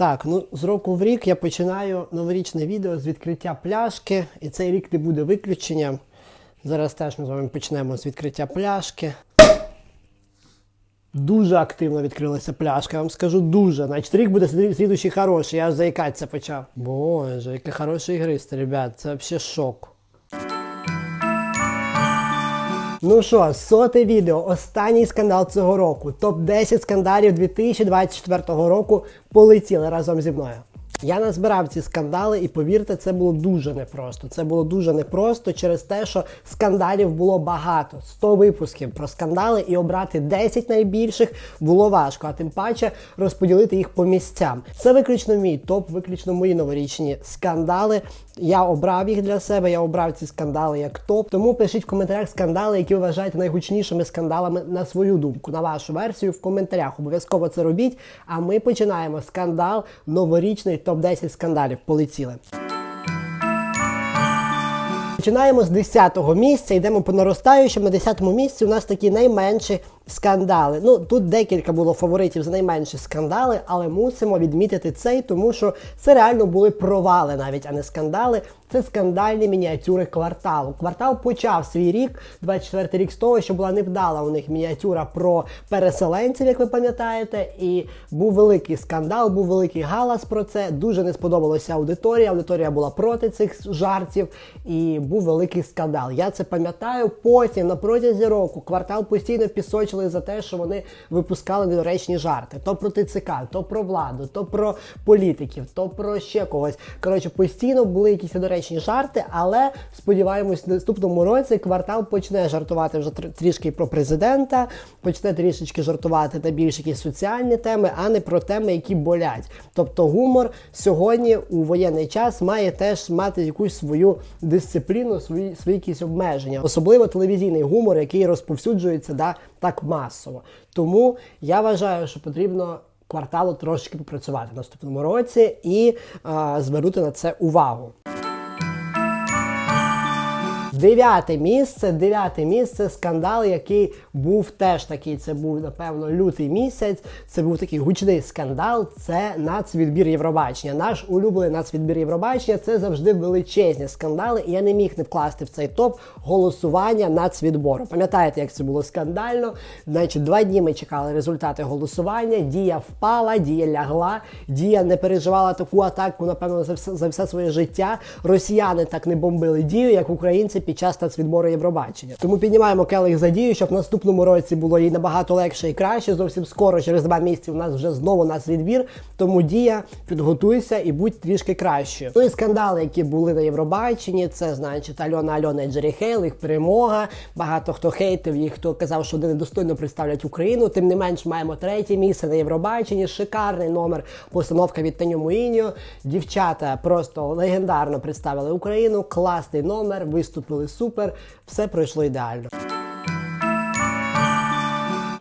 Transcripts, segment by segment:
Так, ну з року в рік я починаю новорічне відео з відкриття пляшки, і цей рік не буде виключенням. Зараз теж ми з вами почнемо з відкриття пляшки. Дуже активно відкрилася пляшка, я вам скажу дуже. Значить, рік буде слідуючий хороший, я аж заїкатися почав. Боже, який хороший ігрист, ребят, це взагалі шок. Ну що, соте відео, останній скандал цього року. Топ-10 скандалів 2024 року полетіли разом зі мною. Я назбирав ці скандали, і повірте, це було дуже непросто. Це було дуже непросто через те, що скандалів було багато. 100 випусків про скандали і обрати 10 найбільших було важко, а тим паче розподілити їх по місцям. Це виключно мій топ, виключно мої новорічні скандали. Я обрав їх для себе, я обрав ці скандали як топ. Тому пишіть в коментарях скандали, які ви вважаєте найгучнішими скандалами на свою думку, на вашу версію в коментарях. Обов'язково це робіть. А ми починаємо скандал новорічний топ-10 скандалів. Полетіли. Починаємо з 10-го місця, йдемо по наростаючому. На 10-му місці у нас такі найменші скандали. Ну тут декілька було фаворитів за найменші скандали, але мусимо відмітити цей, тому що це реально були провали, навіть а не скандали. Це скандальні мініатюри кварталу. Квартал почав свій рік, 24-й рік з того, що була невдала у них мініатюра про переселенців, як ви пам'ятаєте, і був великий скандал, був великий галас про це. Дуже не сподобалося аудиторії. Аудиторія була проти цих жартів, і був великий скандал. Я це пам'ятаю. Потім на протязі року квартал постійно пісочили за те, що вони випускали недоречні жарти. То про ТЦК, то про владу, то про політиків, то про ще когось. Коротше, постійно були якісь недоречні жарти, але сподіваємось, в наступному році квартал почне жартувати вже трішки про президента, почне трішечки жартувати на більш якісь соціальні теми, а не про теми, які болять. Тобто гумор сьогодні у воєнний час має теж мати якусь свою дисципліну, свої, свої якісь обмеження, особливо телевізійний гумор, який розповсюджується да, так масово. Тому я вважаю, що потрібно кварталу трошки попрацювати в наступному році і а, звернути на це увагу. Дев'яте місце, дев'яте місце, скандал, який був теж такий. Це був, напевно, лютий місяць. Це був такий гучний скандал. Це нацвідбір Євробачення. Наш улюблений нацвідбір Євробачення це завжди величезні скандали. І я не міг не вкласти в цей топ голосування нацвідбору. Пам'ятаєте, як це було скандально? Значить, два дні ми чекали результати голосування. Дія впала, дія лягла, дія не переживала таку атаку, напевно, за все за все своє життя. Росіяни так не бомбили дію, як українці під час нацвідбору Євробачення. Тому піднімаємо келих за дію, щоб в наступному році було їй набагато легше і краще. Зовсім скоро, через два місяці, у нас вже знову нацвідбір. Тому дія, підготуйся і будь трішки кращою. Ну і скандали, які були на Євробаченні, це значить Альона Альона і Джері Хейл, їх перемога. Багато хто хейтив їх, хто казав, що вони недостойно представлять Україну. Тим не менш, маємо третє місце на Євробаченні. Шикарний номер, постановка від Таню Муїньо. Дівчата просто легендарно представили Україну. Класний номер, виступили супер, все пройшло ідеально.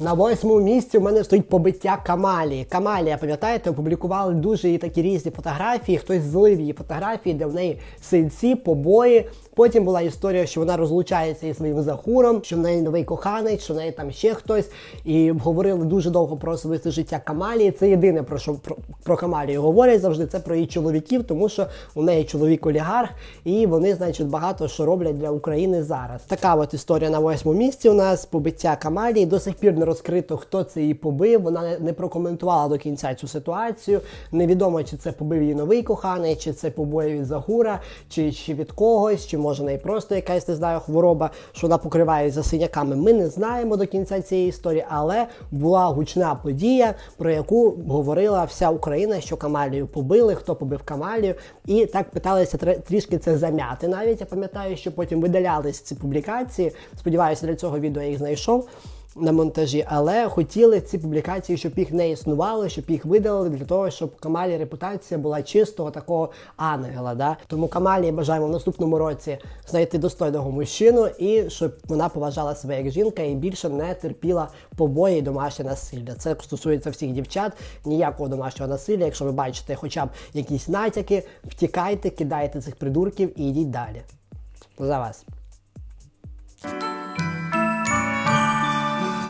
На восьмому місці у мене стоїть побиття Камалії. Камалія, пам'ятаєте, опублікували дуже її такі різні фотографії. Хтось злив її фотографії, де в неї синці, побої. Потім була історія, що вона розлучається із своїм захуром, що в неї новий коханець, що в неї там ще хтось. І говорили дуже довго про особисте життя Камалії. Це єдине про що про, про Камалію говорять завжди. Це про її чоловіків, тому що у неї чоловік олігарх, і вони, значить, багато що роблять для України зараз. Така от історія на восьмому місці. У нас побиття Камалії. До сих пір не розкрито, хто це її побив. Вона не, прокоментувала до кінця цю ситуацію. Невідомо, чи це побив її новий коханий, чи це побої від Загура, чи, чи від когось, чи може неї просто якась не знаю хвороба, що вона покриває за синяками. Ми не знаємо до кінця цієї історії, але була гучна подія, про яку говорила вся Україна, що Камалію побили, хто побив Камалію, і так питалися тр- трішки це зам'яти. Навіть я пам'ятаю, що потім видалялись ці публікації. Сподіваюся, для цього відео я їх знайшов на монтажі, але хотіли ці публікації, щоб їх не існувало, щоб їх видалили для того, щоб Камалі репутація була чистого такого ангела. Да? Тому Камалі бажаємо в наступному році знайти достойного мужчину і щоб вона поважала себе як жінка і більше не терпіла побої і домашнє насилля. Це стосується всіх дівчат, ніякого домашнього насилля. Якщо ви бачите хоча б якісь натяки, втікайте, кидайте цих придурків і йдіть далі. За вас.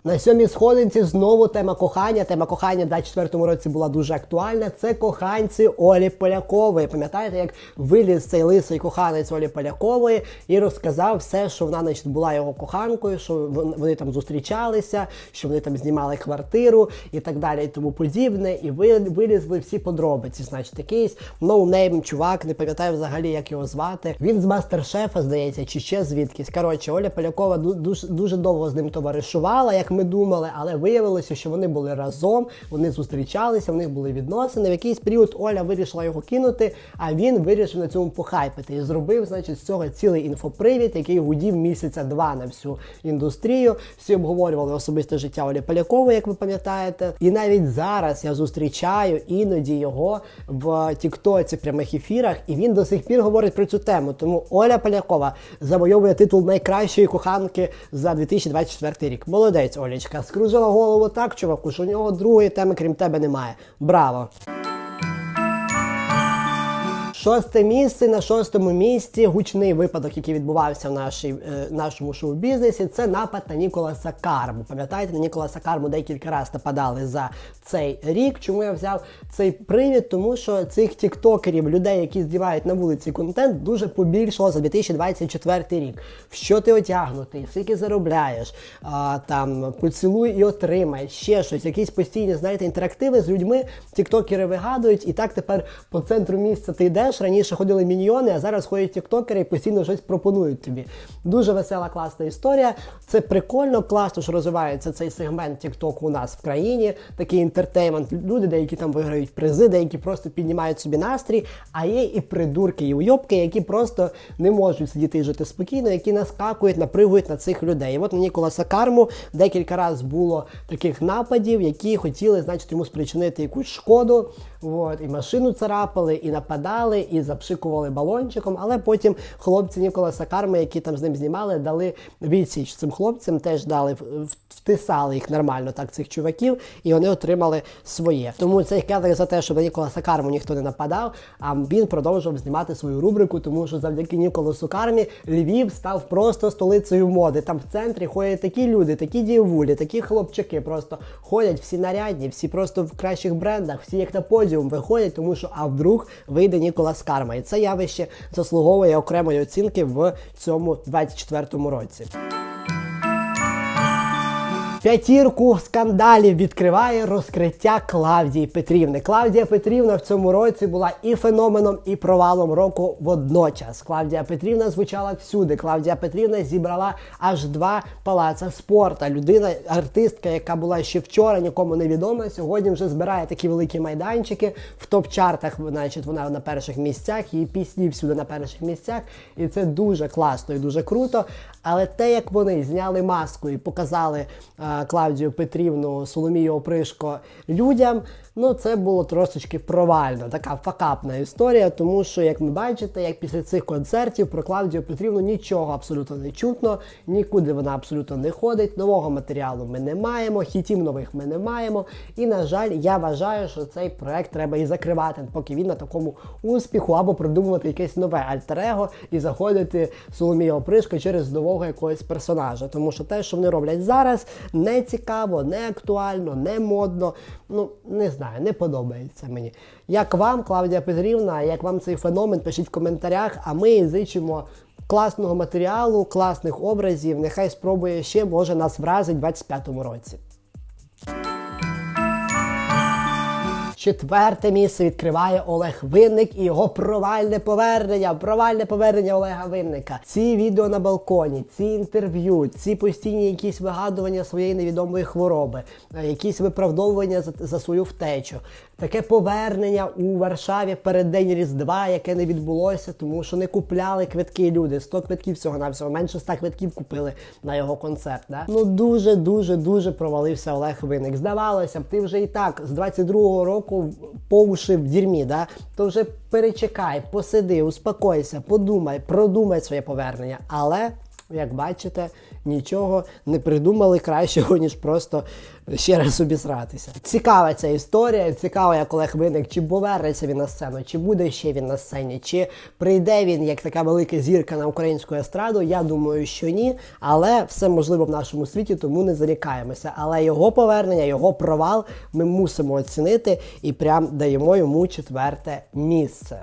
На сьомій сходинці знову тема кохання. Тема кохання в 24-му році була дуже актуальна. Це коханці Олі Полякової. Пам'ятаєте, як виліз цей лисий коханець Олі Полякової і розказав все, що вона значить, була його коханкою, що вони там зустрічалися, що вони там знімали квартиру і так далі, і тому подібне. І ви- вилізли всі подробиці. Значить, якийсь ноунейм чувак, не пам'ятаю взагалі, як його звати. Він з мастер-шефа, здається, чи ще звідкись. Коротше, Оля Полякова дуже, дуже довго з ним товаришувала, як ми думали, але виявилося, що вони були разом, вони зустрічалися, в них були відносини. В якийсь період Оля вирішила його кинути, а він вирішив на цьому похайпити і зробив, значить, з цього цілий інфопривід, який гудів місяця два на всю індустрію. Всі обговорювали особисте життя Олі Полякової, як ви пам'ятаєте. І навіть зараз я зустрічаю іноді його в Тіктоці прямих ефірах, і він до сих пір говорить про цю тему. Тому Оля Полякова завойовує титул найкращої коханки за 2024 рік. Молодець, Олічка. Скружила голову так, чуваку, що у нього другої теми, крім тебе, немає. Браво! Шосте місце на шостому місці гучний випадок, який відбувався в нашій, е, нашому шоу-бізнесі, це напад на Ніколаса Карму. Пам'ятаєте, на Ніколаса Карму декілька разів нападали за цей рік. Чому я взяв цей привід? Тому що цих тіктокерів, людей, які здівають на вулиці контент, дуже побільшало за 2024 рік. В що ти одягнутий, скільки заробляєш, а, там поцілуй і отримай, ще щось, якісь постійні, знаєте, інтерактиви з людьми. Тіктокери вигадують, і так тепер по центру місця ти йдеш. Раніше ходили міньйони, а зараз ходять тіктокери і постійно щось пропонують тобі. Дуже весела, класна історія. Це прикольно, класно, що розвивається цей сегмент Тіктоку у нас в країні. Такий інтертеймент. Люди, деякі там виграють призи, деякі просто піднімають собі настрій. А є і придурки, і уйобки, які просто не можуть сидіти і жити спокійно, які наскакують, напригують на цих людей. І от на Ніколаса Карму декілька разів було таких нападів, які хотіли, значить, йому спричинити якусь шкоду. От, і машину царапали, і нападали, і запшикували балончиком. Але потім хлопці Ніколаса Карми, які там з ним знімали, дали відсіч цим хлопцям, теж дали втисали їх нормально, так цих чуваків, і вони отримали своє. Тому цей кедр за те, що на Ніколаса Карму ніхто не нападав, а він продовжував знімати свою рубрику, тому що завдяки Ніколасу Кармі Львів став просто столицею моди. Там в центрі ходять такі люди, такі дівулі, такі хлопчаки. Просто ходять всі нарядні, всі просто в кращих брендах, всі як на подіум виходять, тому що а вдруг вийде Ніколас Карма. І це явище заслуговує окремої оцінки в цьому 24-му році. П'ятірку скандалів відкриває розкриття Клавдії Петрівни. Клавдія Петрівна в цьому році була і феноменом, і провалом року водночас. Клавдія Петрівна звучала всюди. Клавдія Петрівна зібрала аж два палаца спорта. Людина, артистка, яка була ще вчора, нікому не відома. Сьогодні вже збирає такі великі майданчики в топ-чартах. Значить, вона на перших місцях, її пісні всюди на перших місцях. І це дуже класно і дуже круто. Але те, як вони зняли маску і показали е, Клавдію Петрівну, Соломію Опришко людям, ну це було трошечки провально, така факапна історія, тому що, як ми бачите, як після цих концертів про Клавдію Петрівну нічого абсолютно не чутно, нікуди вона абсолютно не ходить. Нового матеріалу ми не маємо, хітів нових ми не маємо. І, на жаль, я вважаю, що цей проект треба і закривати, поки він на такому успіху, або придумувати якесь нове альтер-его і заходити Соломія Опришко через нового якогось персонажа. Тому що те, що вони роблять зараз, не цікаво, не актуально, не модно. Ну, не знаю, не подобається мені. Як вам, Клавдія Петрівна, як вам цей феномен, пишіть в коментарях, а ми зичимо. Класного матеріалу, класних образів. Нехай спробує ще, може нас вразить у 25-му році. Четверте місце відкриває Олег Винник і його провальне повернення. Провальне повернення Олега Винника. Ці відео на балконі, ці інтерв'ю, ці постійні якісь вигадування своєї невідомої хвороби, е, якісь виправдовування за, за свою втечу. Таке повернення у Варшаві перед день Різдва, яке не відбулося, тому що не купляли квитки люди. 100 квитків всього навсього менше 100 квитків купили на його концерт. Да? Ну дуже, дуже, дуже провалився Олег Винник. Здавалося б, ти вже і так з 22-го року по уші в дірмі, да? то вже перечекай, посиди, успокойся, подумай, продумай своє повернення. Але Як бачите, нічого не придумали кращого, ніж просто ще раз обісратися. Цікава ця історія, цікаво, як Олег Винник, чи повернеться він на сцену, чи буде ще він на сцені, чи прийде він як така велика зірка на українську естраду. Я думаю, що ні. Але все можливо в нашому світі, тому не зарікаємося. Але його повернення, його провал ми мусимо оцінити і прям даємо йому четверте місце.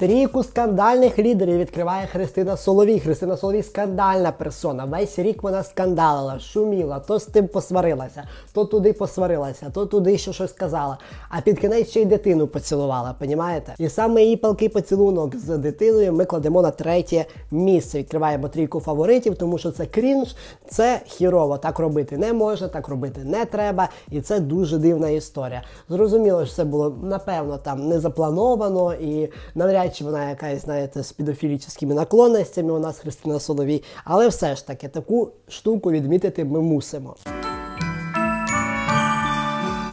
Трійку скандальних лідерів відкриває Христина Соловій. Христина Соловій скандальна персона. Весь рік вона скандалила, шуміла, то з тим посварилася, то туди посварилася, то туди що щось сказала. А під кінець ще й дитину поцілувала, понімаєте? І саме її палкий поцілунок з дитиною ми кладемо на третє місце. Відкриваємо трійку фаворитів, тому що це крінж, це хірово. Так робити не можна, так робити не треба. І це дуже дивна історія. Зрозуміло, що це було напевно там не заплановано і навряд чи вона якась, знаєте, з педофілічними наклонностями у нас Христина Соловій. Але все ж таки таку штуку відмітити ми мусимо.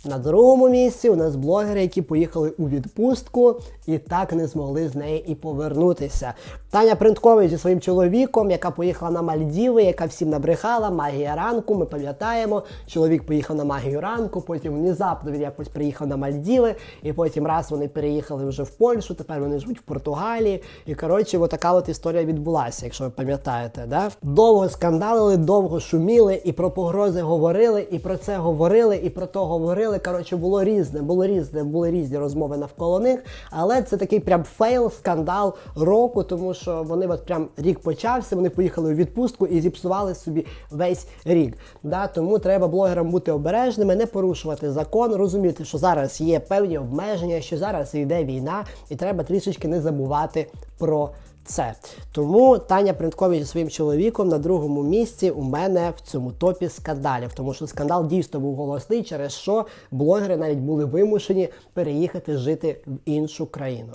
На другому місці у нас блогери, які поїхали у відпустку і так не змогли з неї і повернутися. Таня Принткович зі своїм чоловіком, яка поїхала на Мальдіви, яка всім набрехала, магія ранку. Ми пам'ятаємо, чоловік поїхав на магію ранку, потім внезапно він якось приїхав на Мальдіви, і потім раз вони переїхали вже в Польщу, тепер вони живуть в Португалії. І коротше, от така от історія відбулася, якщо ви пам'ятаєте. Да? Довго скандалили, довго шуміли, і про погрози говорили, і про це говорили, і про то говорили. Коротше, було різне, було різне, були різні розмови навколо них. Але це такий прям фейл, скандал року, тому що вони от прям рік почався, вони поїхали у відпустку і зіпсували собі весь рік. Да? Тому треба блогерам бути обережними, не порушувати закон, розуміти, що зараз є певні обмеження, що зараз йде війна, і треба трішечки не забувати про. Це тому Таня Принткович зі своїм чоловіком на другому місці у мене в цьому топі скандалів, тому що скандал дійсно був голосний, через що блогери навіть були вимушені переїхати жити в іншу країну.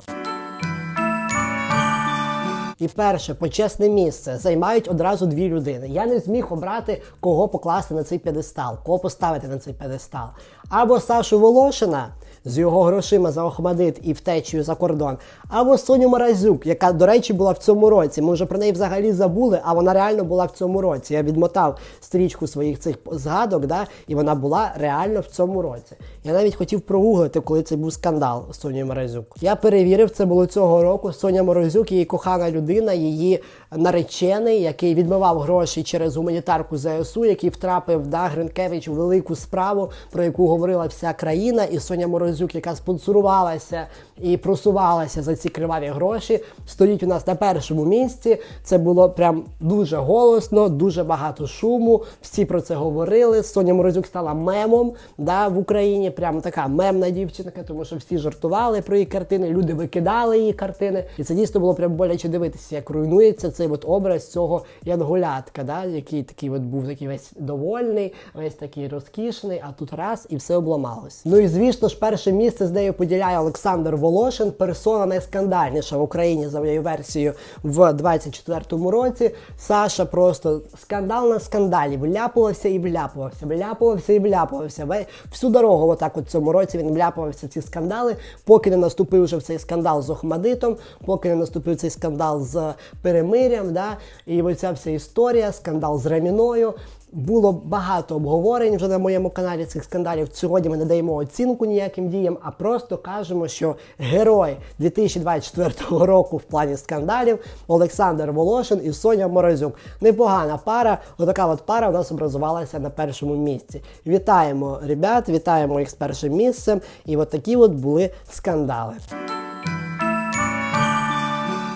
І перше почесне місце займають одразу дві людини. Я не зміг обрати, кого покласти на цей п'єдестал, кого поставити на цей п'єдестал. Або Сашу Волошина з його грошима за Охмадит і втечею за кордон, або Соню Маразюк, яка, до речі, була в цьому році. Ми вже про неї взагалі забули, а вона реально була в цьому році. Я відмотав стрічку своїх цих згадок, да, і вона була реально в цьому році. Я навіть хотів прогуглити, коли це був скандал з Сонєю Морозюк. Я перевірив, це було цього року. Соня Морозюк, її кохана людина, її наречений, який відмивав гроші через гуманітарку ЗСУ, який втрапив да, Гринкевич у велику справу, про яку говорила вся країна, і Соня Морозюк, яка спонсорувалася і просувалася за ці криваві гроші, стоїть у нас на першому місці. Це було прям дуже голосно, дуже багато шуму. Всі про це говорили. Соня Морозюк стала мемом да, в Україні. Прям така мемна дівчинка, тому що всі жартували про її картини, люди викидали її картини. І це дійсно було прям боляче дивитися, як руйнується цей от образ цього янгулятка, да, який такий от був такий весь довольний, весь такий розкішний, а тут раз і все обламалось. Ну і звісно ж, перше місце з нею поділяє Олександр Волошин, персона найскандальніша в Україні за моєю версією в 24-му році. Саша просто скандал на скандалі, вляпувався і вляпувався, вляпувався і вляпувався. Всю дорогу, отак от цьому році він вляпувався в ці скандали, поки не наступив вже в цей скандал з Охмадитом, поки не наступив цей скандал з перемирям. Да? І оця вся історія, скандал з Реміною. Було багато обговорень вже на моєму каналі цих скандалів. Сьогодні ми не даємо оцінку ніяким діям, а просто кажемо, що герой 2024 року в плані скандалів Олександр Волошин і Соня Морозюк. Непогана пара. Отака от пара у нас образувалася на першому місці. Вітаємо ребят, вітаємо їх з першим місцем. І от такі от були скандали.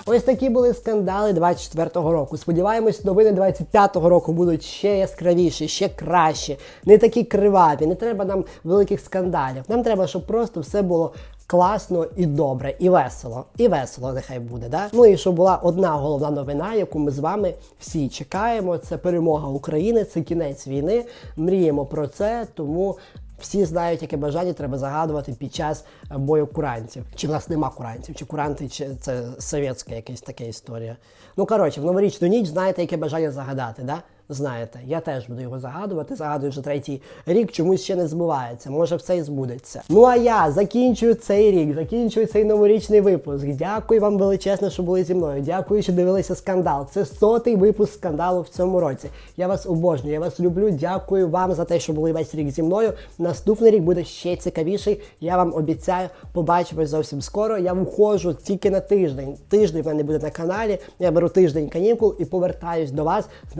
Ось такі були скандали 24-го року. Сподіваємось, новини 25-го року будуть ще яскравіші, ще кращі, не такі криваві. Не треба нам великих скандалів. Нам треба, щоб просто все було. Класно і добре, і весело, і весело нехай буде. Да? Ну і щоб була одна головна новина, яку ми з вами всі чекаємо. Це перемога України, це кінець війни. Мріємо про це, тому всі знають, яке бажання треба загадувати під час е, бою курантів. Чи в нас нема курантів, чи куранти, чи це совєтська якась така історія. Ну коротше, в новорічну ніч знаєте, яке бажання загадати, да? Знаєте, я теж буду його загадувати. Загадую вже третій рік, чомусь ще не збувається. Може, все і збудеться. Ну а я закінчую цей рік, закінчую цей новорічний випуск. Дякую вам величезно, що були зі мною. Дякую, що дивилися скандал. Це сотий випуск скандалу в цьому році. Я вас обожнюю, я вас люблю. Дякую вам за те, що були весь рік зі мною. Наступний рік буде ще цікавіший. Я вам обіцяю, побачимось зовсім скоро. Я виходжу тільки на тиждень. Тиждень в мене буде на каналі. Я беру тиждень канікул і повертаюсь до вас з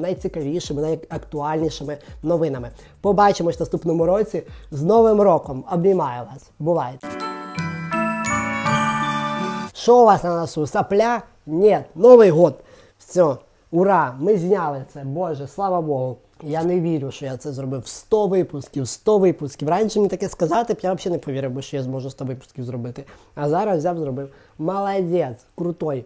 найкращими, найцікавішими, найактуальнішими новинами. Побачимось в наступному році з Новим роком. Обіймаю вас. Бувайте! Що у вас на носу? Сопля? Ні, Новий год. Все, ура! Ми зняли це. Боже, слава Богу. Я не вірю, що я це зробив 100 випусків, 100 випусків. Раніше мені таке сказати, б я взагалі не повірив, що я зможу 100 випусків зробити. А зараз взяв, зробив. Молодець, крутой.